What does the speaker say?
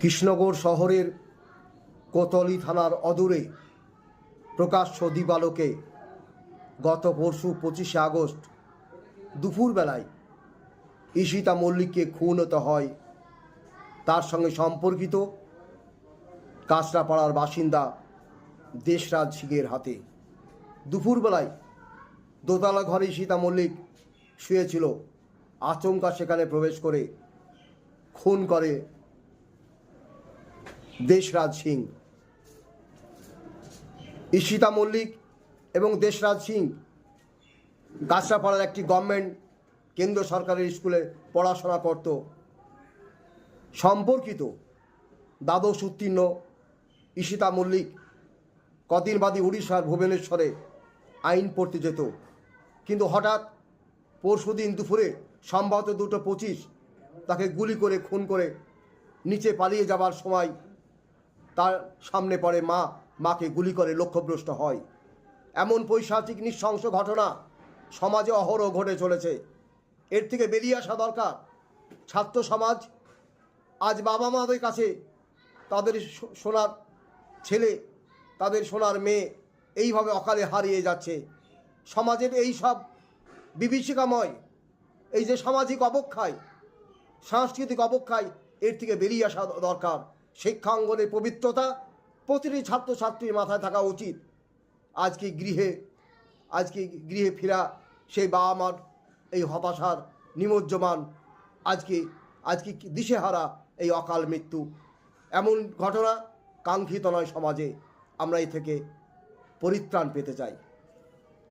কৃষ্ণগড় শহরের কোতলি থানার অদূরে প্রকাশ্য দিবালোকে গত পরশু পঁচিশে আগস্ট দুপুরবেলায় ঈশিতা মল্লিককে খুন হতে হয়। তার সঙ্গে সম্পর্কিত কাঁচরাপাড়ার বাসিন্দা দেশরাজ সিংয়ের হাতে। দুপুরবেলায় দোতলা ঘরে সীতা মল্লিক শুয়েছিল। আচমকা সেখানে প্রবেশ করে খুন করে দেশরাজ সিং, ঈশিতা মল্লিক এবং দেশরাজ সিং গাছড়াপাড়ার একটি গভর্নমেন্ট কেন্দ্র সরকারের স্কুলে পড়াশোনা করত। সম্পর্কিত দ্বাদশ উত্তীর্ণ ঈশিতা মল্লিক কদিন বাদী উড়িষ্যার ভুবনেশ্বরে আইন পড়তে যেত। কিন্তু হঠাৎ পরশুদিন দুপুরে সম্ভবত দুটো পঁচিশ তাকে গুলি করে, খুন করে নিচে পালিয়ে যাবার সময় তার সামনে পড়ে মা, মাকে গুলি করে লক্ষ্যভ্রষ্ট হয়। এমন পৈশাচিক নৃশংস ঘটনা সমাজে অহরহ ঘটে চলেছে। এর থেকে বেরিয়ে আসা দরকার। ছাত্র সমাজ, আজ বাবা মাদের কাছে তাদের সোনার ছেলে, তাদের সোনার মেয়ে এইভাবে অকালে হারিয়ে যাচ্ছে। সমাজের এই সব বিভীষিকাময়, এই যে সামাজিক অবক্ষয়, সাংস্কৃতিক অবক্ষয়, এর থেকে বেরিয়ে আসা দরকার। শিক্ষাঙ্গনের পবিত্রতা প্রতিটি ছাত্রছাত্রীর মাথায় থাকা উচিত। আজকে গৃহে আজকে গৃহে ফেরা সেই বাবা মার এই হতাশার নিমজ্জমান? আজকে আজকে দিশেহারা এই অকাল মৃত্যু? এমন ঘটনা কাঙ্ক্ষিত নয় সমাজে। আমরা এই থেকে পরিত্রাণ পেতে চাই।